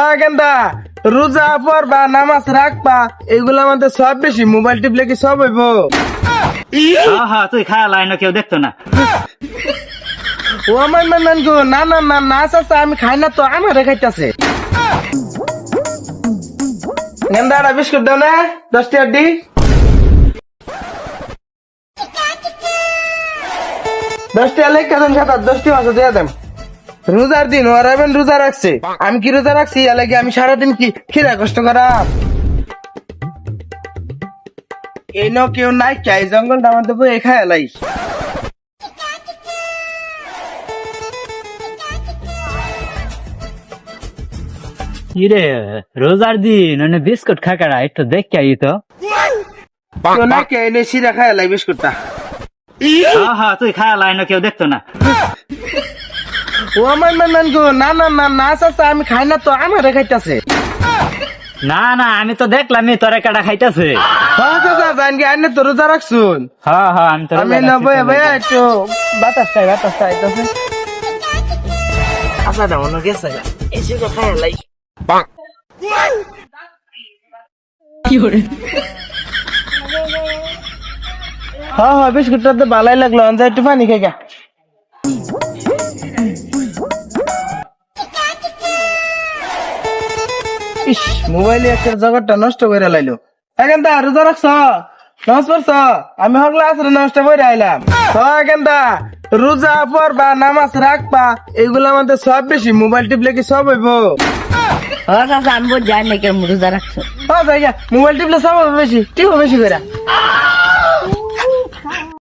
ও গেন্দা রোজা পড়বা নামাজ রাখবা এগুলো আমাদের সব বেশি মোবাইল টিপলে কি সব হইব? হ্যাঁ তুই খায়া লাইন কেউ দেখতো না। ও আমার মান গো না না না না চাচা আমি খাই না তো আমার খাইতেছে। গেন্দা একটা বিস্কুট দাও না দশটি আড্ডি দশটি আলে কেমন খাতা দশটি মাছ দিয়ে দেন। রোজার দিন ওরা রোজা রাখছে। আমি কি রোজা রাখছি? এলে কি আমি সারাদিন কি খিরা কষ্ট করাম? এই ন কেউ নাই চাই জঙ্গলটা আমাদের বই খায় এলাই ইরে রোজার দিন মানে বিস্কুট খাকারা একটু দেখে আই তো। কেউ নাই কে এনে সিরা খায় এলাই বিস্কুটটা। হ্যাঁ হ্যাঁ তুই খায়া লাইন কেউ দেখতো না। ও আমার মান মান গো না না না না চাচা আমি খাই না তো আমার খাইতেছে। না না আমি তো দেখলাম তোরে কাটা খাইতেছে। হ্যাঁ চাচা জান কি আইনে তো রোজা রাখছুন। হ্যাঁ হ্যাঁ আমি তো আমি না বয়ে বয়ে একটু বাতাস খাই বাতাস খাই তাছে আচ্ছা দাও না গেছে। এসে তো খায় এলাই হ্যাঁ হ্যাঁ বিস্কুটটা তো ভালোই লাগল আনজা একটু পানি খাই গা। ইস মোবাইলে একটা জগৎটা নষ্ট করে লাইলো। এখন তা রোজা রাখছ? নামাজ পড়ছ? আমি হগলা আসরে নষ্ট করে আইলাম। এখন তা রোজা পড়বা নামাজ রাখবা এগুলো আমাদের সব বেশি মোবাইল টিপলে কি সব হইব? হ্যাঁ আমি বুঝ যাই নাকি রোজা রাখছো। মোবাইল টিপলে সব হবে বেশি টিপো বেশি করে